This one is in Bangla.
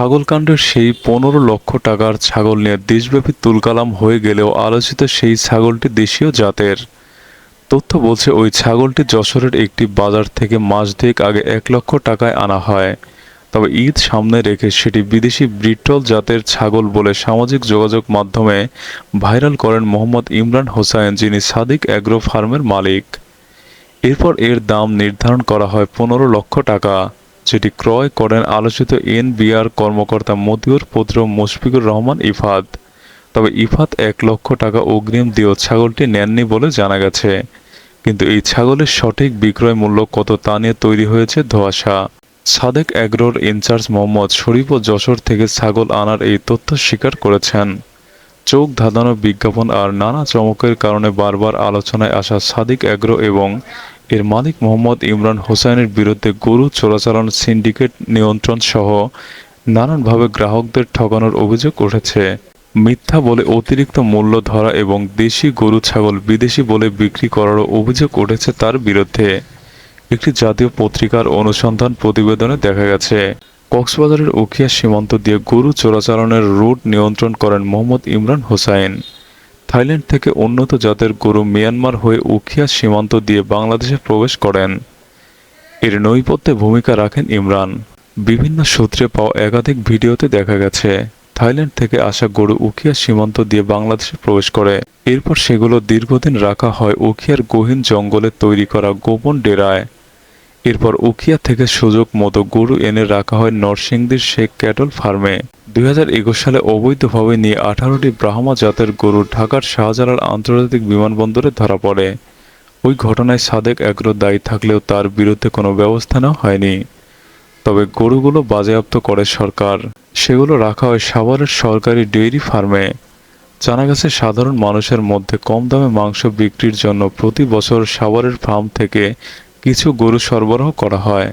ছাগলকাণ্ডের সেই পনেরো লক্ষ টাকার ছাগল নিয়ে দেশব্যাপী তুলকালাম হয়ে গেলেও আলোচিত সেই ছাগলটি দেশীয় জাতের। তথ্য বলছে, ওই ছাগলটি যশোরের একটি বাজার থেকে মাস দুয়েক আগে এক লক্ষ টাকায় আনা হয়। তবে ঈদ সামনে রেখে সেটি বিদেশি ব্রিটল জাতের ছাগল বলে সামাজিক যোগাযোগ মাধ্যমে ভাইরাল করেন মোহাম্মদ ইমরান হোসাইন, যিনি সাদিক অ্যাগ্রো ফার্মের মালিক। এরপর এর দাম নির্ধারণ করা হয় পনেরো লক্ষ টাকা। যেটি ক্রয় করেন আলোচিত এনবিআর কর্মকর্তা মতিউর পুত্র মুশফিকুর রহমান ইফাত। তবে ইফাত এক লক্ষ টাকা অগ্রিম দিয়েও ছাগলটি নেননি বলে জানা গেছে। কিন্তু এই ছাগলের সঠিক বিক্রয় মূল্য কত তা নিয়ে তৈরি হয়েছে ধোঁয়াশা। সাদেক অ্যাগ্রোর ইনচার্জ মোহাম্মদ শরীফ ও যশোর থেকে ছাগল আনার এই তথ্য স্বীকার করেছেন। চোখ ধাঁধানো বিজ্ঞাপন আর নানা চমকের কারণে বারবার আলোচনায় আসা সাদিক অ্যাগ্রো এবং এর মালিক মোহাম্মদ ইমরান হোসেনের বিরুদ্ধে গরু চোরাচালান সিন্ডিকেট নিয়ন্ত্রণ সহ নানানভাবে গ্রাহকদের ঠকানোর অভিযোগ উঠেছে। মিথ্যা বলে অতিরিক্ত মূল্য ধরা এবং দেশি গরু, ছাগল বিদেশি বলে বিক্রি করারও অভিযোগ উঠেছে তার বিরুদ্ধে। একটি জাতীয় পত্রিকার অনুসন্ধান প্রতিবেদনে দেখা গেছে, কক্সবাজারের উখিয়া সীমান্ত দিয়ে গরু চোরাচালানের রুট নিয়ন্ত্রণ করেন মোহাম্মদ ইমরান হোসাইন থাইল্যান্ড থেকে উন্নত জাতের গরু মিয়ানমার হয়ে উখিয়া সীমান্ত দিয়ে বাংলাদেশে প্রবেশ করেন। এর নৈপথ্যে ভূমিকা রাখেন ইমরান। বিভিন্ন সূত্রে পাওয়া একাধিক ভিডিওতে দেখা গেছে, থাইল্যান্ড থেকে আসা গরু উখিয়া সীমান্ত দিয়ে বাংলাদেশে প্রবেশ করে। এরপর সেগুলো দীর্ঘদিন রাখা হয় উখিয়ার গহীন জঙ্গলে তৈরি করা গোপন ডেরায়। এরপর উখিয়া থেকে সুযোগ মতো গরু এনে রাখা হয় নরসিংদীর শেখ ক্যাটল ফার্মে। দুই হাজার একুশ সালে অবৈধভাবে নিয়ে আঠারোটি ব্রাহ্মা জাতের গরু ঢাকার শাহজালাল আন্তর্জাতিক বিমানবন্দরে ধরা পড়ে। ওই ঘটনায় সাদেক এগ্রো দায়ী থাকলেও তার বিরুদ্ধে কোনো ব্যবস্থা নেওয়া হয়নি। তবে গরুগুলো বাজেয়াপ্ত করে সরকার। সেগুলো রাখা হয় সাভারের সরকারি ডেইরি ফার্মে। জানা গেছে, সাধারণ মানুষের মধ্যে কম দামে মাংস বিক্রির জন্য প্রতি বছর সাভারের ফার্ম থেকে কিছু গরু সরবরাহ করা হয়।